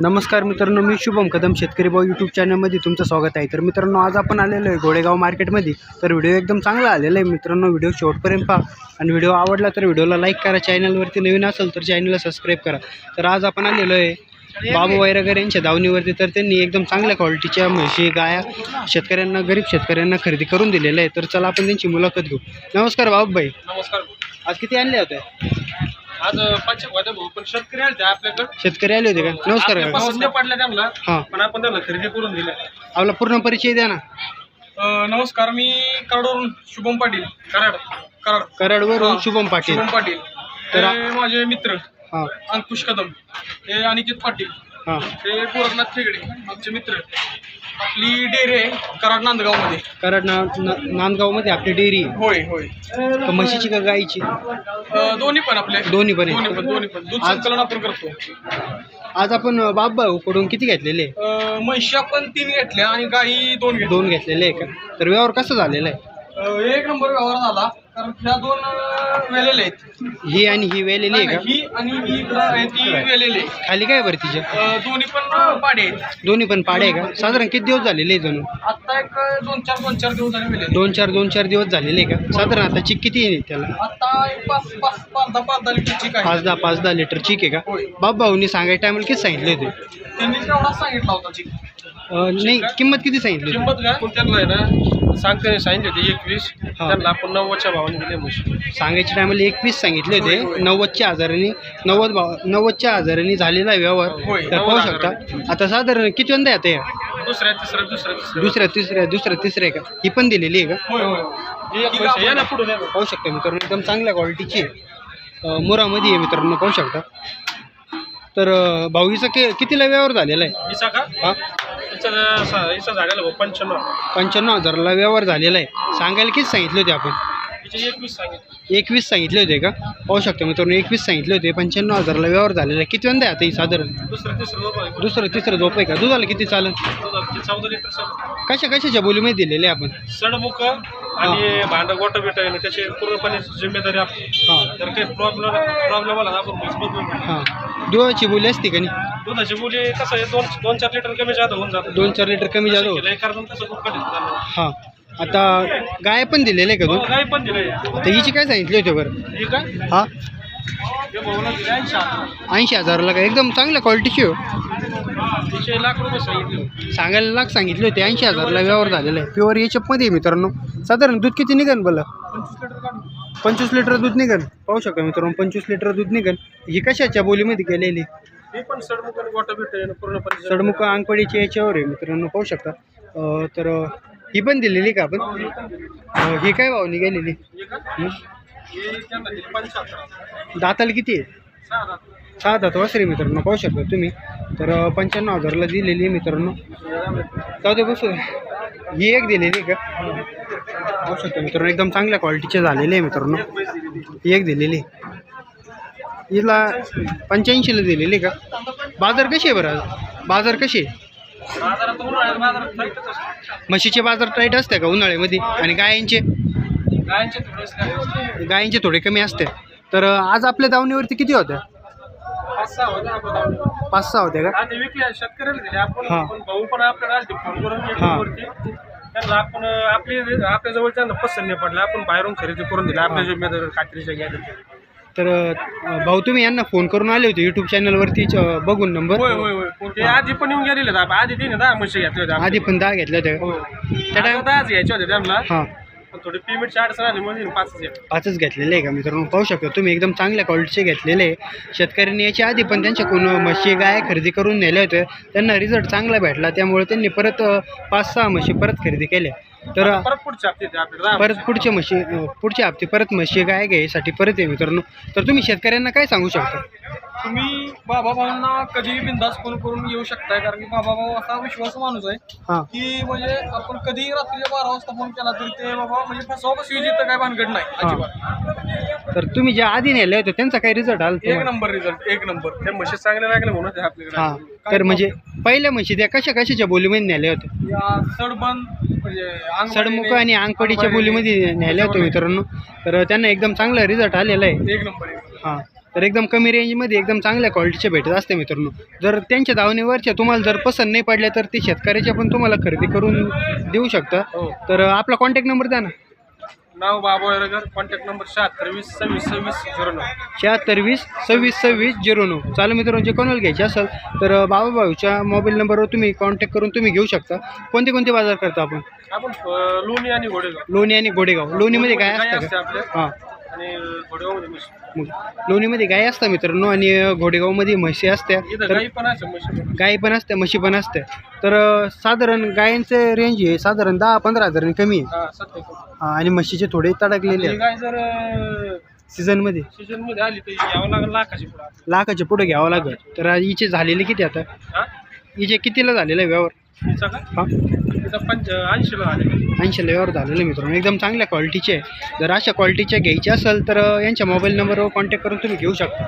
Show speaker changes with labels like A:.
A: नमस्कार मित्रांनो मी शुभम कदम शेतकरी भाऊ यूट्यूब चॅनलमध्ये तुमचं स्वागत आहे. तर मित्रांनो आज आपण आलेलो आहे गोडेगाव मार्केटमध्ये. तर व्हिडिओ एकदम चांगला आलेला आहे. मित्रांनो व्हिडिओ शेवटपर्यंत पहा. आणि व्हिडिओ आवडला तर व्हिडिओला लाईक करा. चॅनलवरती नवीन असेल तर चॅनलला सबस्क्राईब करा. तर आज आपण आलेलो आहे बाबू वैरागर यांच्या दावणीवरती. तर त्यांनी एकदम चांगल्या क्वालिटीच्या म्हशी गाया शेतकऱ्यांना गरीब शेतकऱ्यांना खरेदी करून दिलेल्या आहे तर चला आपण त्यांची मुलाखत घेऊ. नमस्कार बाबूभाई.
B: नमस्कार.
A: आज किती आणले होते?
B: आज पंचक होते भाऊ पण शेतकरी आले आपल्याकडे.
A: शेतकरी आले होते का? नमस्कार
B: आपल्या पसंत नाही पडल्या त्यांना
A: हां.
B: पण आपण त्यांना खरेदी करून दिल्या.
A: आपला पूर्ण परिचय द्या ना.
B: अं, नमस्कार मी कराडवरून शुभम पाटील कराड कराड.
A: कराडवरून
B: हां.
A: शुभम पाटील.
B: शुभम पाटील.
A: तर-
B: माझे मित्र
A: हां.
B: अंकुश कदम हे अनिकेत पाटील
A: हां.
B: ते गोरखनाथ खेगडे आमचे मित्र. आपली डेअरी आहे कराड नांदगावमध्ये.
A: कराड ना ना- नांदगावमध्ये आपली डेअरी आहे.
B: होय होय.
A: तर म्हशीची का गाईची?
B: अं, दोन्ही पण आपले.
A: दोन्ही पण आहे.
B: दोन्ही पण दोन्ही पण. दूध
A: आज-
B: संकलन आपण करतो.
A: आज आपण बाबा कडून किती घेतलेले? आहे?
B: अं, म्हशी आपण तीन घेतल्या आणि गाई दोन घेतल्या.
A: दोन घेतलेले आहे का? तर व्यवहार कसा झालेला आहे?
B: अं, एक नंबर व्यवहार झाला. कारण ह्या दोन वेलेले आहेत.
A: ही आणि ही वेलेली आहे
B: नाही,
A: का?
B: ही आणि ही इकडं आहे ती वेलेले आहे.
A: खाली काय बरं तिच्या?
B: अं, दोन्ही पण पाडे आहेत.
A: दोन्ही पण पाडे आहे का? साधारण किती दिवस झालेले आहे जणू?
B: आता एक दोन चार दोन चार दिवस झाले वेलेले.
A: दोन चार दोन चार दिवस झालेले आहे का? साधारण आता चिक किती आहे त्याला?
B: आता एक पाच पाच पाच दहा पाच दहा लिटरची काय
A: पाच दहा पाच दहा लिटर चिक आहे का? बाबा भाऊनी सांगायच्या टायमाला किती सांगितले होते?
B: त्यांनी सांगितला होता चिक.
A: अं, नाही किंमत किती सांगितली होती?
B: किंमत काय? त्यांना आहे ना सांगते सांगितले होते एकवीस. त्यांना आपण नव्वदच्या भावाने दिले म्हशी.
A: सांगायच्या टायमाला एकवीस सांगितले
B: होय, होय.
A: नव्वदच्या हजारांनी नव्वद भाव नव्वदच्या हजारांनी झालेला आहे व्यवहार.
B: होय,
A: तर पाहू
B: नव्वद
A: शकता. आता साधारण किती वंदा येते
B: दुसऱ्या तिसऱ्या दुसऱ्या तिसऱ्या.
A: दुसऱ्या तिसऱ्या दुसऱ्या तिसऱ्या आहे का? ही पण दिलेली आहे का?
B: होय होय. एक म्हशी. या ना पुढे या ना.
A: पाहू शकता मित्रांनो एकदम चांगल्या क्वालिटीची आहे. अं, मुरामध्ये आहे मित्रांनो पाहू शकता. तर अं, भाऊचा कि कितीला व्यवहार झालेला आहे?
B: हिचा का?
A: हा?
B: हिचा झालेला पंच्याण्णव
A: पंच्याण्णव हजाराला व्यवहार झालेला आहे. सांगायला किती सांगितले होते आपण?
B: एकवीस सांगितले.
A: एकवीस सांगितले होते का? पाहू शकता मित्रांनो एकवीस सांगितले होते. पंच्याण्णव हजाराला व्यवहार झालेला आहे. किती वंदा आहे आता ही साधारण?
B: दुसरं तिसरं आहे.
A: दुसरं तिसरं झोप आहे का? दुधाला किती चालेल?
B: दुधाचे चौदा लिटर सड
A: कशा कशाच्या बोलीमध्ये दिलेले आपण?
B: सडमुख आणि भांड गोट बिट आहे. त्याची पूर्णपणे जिम्मेदारी आपली.
A: हां.
B: तर काही प्रॉब्लेम प्रॉब्लेम आला ना आपण म्हैस बदलून घेऊ.
A: हां. दुधाची बोली असते का नाही?
B: दुधाची मुली कसं आहे दोन दोन चार लिटर कमी जादा होऊन जातं.
A: दोन चार लिटर कमी
B: कारण तसं झालं.
A: हां. आता गाय पण दिलेले आहे का
B: हो,
A: दूध?
B: गाई पण दिलंय
A: आता हिची काय सांगितले होते बरं?
B: हे काय?
A: हां.
B: हे भाऊला दिले ऐंशी हजार.
A: ऐंशी हजाराला का एकदम चांगल्या क्वालिटीची हो.
B: तिचे लाख रुपये सांगितले
A: सांगायला लाख सांगितले होते. ऐंशी हजाराला व्यवहार झालेला आहे. प्युअर याच्यामध्ये आहे मित्रांनो. साधारण दूध किती निघन बोला
B: पंचवीस लिटर काढून.
A: पंचवीस लिटर दूध निघन. पाहू शकता मित्रांनो पंचवीस लिटर दूध निघन. ही कशाच्या बोलीमध्ये गेलेली
B: हे पण सडमुख गोट बिट आहे पूर्णपणे
A: सडमुख अंगपडीच्या याच्यावर आहे मित्रांनो पाहू शकता. अं, तर ही पण दिलेली का आपण? अं, ही काय भावनी गेलेली
B: हे?
A: हं?
B: हे
A: दाताला किती आहे?
B: सहा
A: दात. वासरे मित्रांनो पाहू शकता तुम्ही. तर अं, पंच्याण्णव हजारला दिलेली आहे मित्रांनो. जाऊ दे बसू. ही एक दिलेली आहे का? पाहू शकता मित्रांनो एकदम चांगल्या क्वालिटीचे झालेले आहे मित्रांनो एक दिलेली. हिला पंच्याऐंशीला दिलेली का बाजार कशी आहे बरं? बाजार कशी आहे. म्हशीचे बाजार टाईट असते का उन्हाळ्यामध्ये आणि गायांचे
B: गायांचे
A: थोडे कमी असते तर आज आपल्या दावणीवरती किती होत्या
B: पाच सहा होते आपण
A: पाच सहा होत्या का हा. हा.
B: वरती त्यांना आपण आपली आपल्या जवळ त्यांना पसंत नाही पडलं. आपण बाहेरून खरेदी करून दिली. आपल्या जिम्मेदार खात्रीच्या घ्यायला
A: तर अं, भाऊ तुम्ही यांना फोन करून आले होते यूट्यूब चॅनलवरती अं, बघून नंबर
B: होय होय होय. ते आधी पण येऊन गेलेले आहेत. आधी तिने दहा म्हशी घेतले होते
A: आधी पण दहा घेतल्या होत्या.
B: हो.
A: त्या टाइम
B: दहाच घ्यायचे होते त्यांना.
A: हां.
B: पण थोडी पेमेंटची अडचण आली म्हणून पाचच घेतले.
A: पाचच घेतलेले आहे का मित्रांनो? पाहू शकतो तुम्ही एकदम चांगल्या क्वालिटीचे घेतलेले आहे. शेतकऱ्यांनी याच्या आधी पण त्यांच्याकडून म्हशी गाय खरेदी करून नेल्या होत्या. त्यांना रिझल्ट चांगला भेटला त्यामुळे त्यांनी परत पाच सहा म्हशी परत खरेदी केल्या. तर
B: परत पुढच्या हप्ते आपल्याला दहा
A: परत पुढच्या म्हशी पुढच्या हप्ते परत म्हशी गाय घ्यायसाठी परत आहे मित्रांनो तर तुम्ही शेतकऱ्यांना काय सांगू शकता?
B: तुम्ही बाबा भाऊंना कधीही बिंदास फोन करून येऊ शकताय कारण की बाबा भाऊ असा विश्वास माणूस आहे
A: हां.
B: की म्हणजे आपण कधीही रात्रीच्या बारा वाजता फोन केला तरी ते बाबा म्हणजे फसवा तर काय भानगड नाही
A: हा.
B: अजिबात.
A: तर तुम्ही ज्या आधी नेले होते त्यांचा काय रिझल्ट आला
B: एक
A: तुम्हाला?
B: नंबर रिझल्ट एक नंबर. त्या म्हशी चांगल्या लागल्या म्हणून आपल्याकडे
A: हां. तर म्हणजे पहिल्या म्हशी त्या कशा कशाच्या बोलीमध्ये नेल्या होत्या?
B: या सडबंद अंगवाडीने-
A: सडमुख आणि अंगपडीच्या बोलीमध्ये नेल्या होत्या मित्रांनो. तर त्यांना एकदम चांगला रिझल्ट आलेला आहे.
B: एक नंबर.
A: हां. तर एकदम कमी रेंजमध्ये एकदम चांगल्या क्वालिटीचे भेटत असते मित्रांनो. जर त्यांच्या धावणीवरच्या तुम्हाला जर पसंत नाही पडल्या तर ते शेतकऱ्याच्या पण तुम्हाला खरेदी करून देऊ शकता.
B: हो.
A: तर आपला कॉन्टॅक्ट नंबर द्या ना.
B: नाव बाबा वैरगर कॉन्टॅक्ट नंबर शहात्तर वीस सव्वीस सव्वीस झिरो नऊ.
A: शहात्तर वीस सव्वीस सव्वीस झिरो नऊ. चालू मित्रांनो जे कोणाला घ्यायचे असेल तर बाबा भाऊच्या मोबाईल नंबरवर तुम्ही कॉन्टॅक्ट करून तुम्ही घेऊ शकता. कोणते कोणते बाजार करता आपण?
B: आपण अं, लोणी आणि घोडेगाव.
A: लोणी आणि गोडेगाव लोणीमध्ये काय असतं
B: असते
A: का?
B: आपल्या
A: हां.
B: आणि घोडेगावमध्ये म्हशी.
A: मग लोणीमध्ये गाय असतात मित्रांनो आणि घोडेगावमध्ये म्हशी असत्या
B: इथं
A: तर
B: गाई पण असते म्हशी पण.
A: गाई पण असत्या म्हशी पण असत्या तर अं, साधारण गायांचं रेंज आहे साधारण दहा पंधरा हजारांनी कमी आहे.
B: हा सत्य
A: हा, आणि म्हशीचे थोडे तडकलेले
B: गाय जर
A: सीझनमध्ये?
B: सीजनमध्ये आली तर यावं लागेल लाखाची पुढे.
A: लाखाच्या पुढे घ्यावं लागेल. तर हिचे झालेले किती आता?
B: हा?
A: हिचे कितीला झालेलं आहे व्यवहार?
B: तिचा का
A: हा?
B: तिचा पंच ऐंशीला आले
A: ऐंशी लेवर झालेले मित्रांनो. एकदम चांगल्या क्वालिटीचे आहे. जर अशा क्वालिटीच्या घ्यायच्या असेल तर यांच्या मोबाईल नंबरवर कॉन्टॅक्ट करून तुम्ही घेऊ शकता.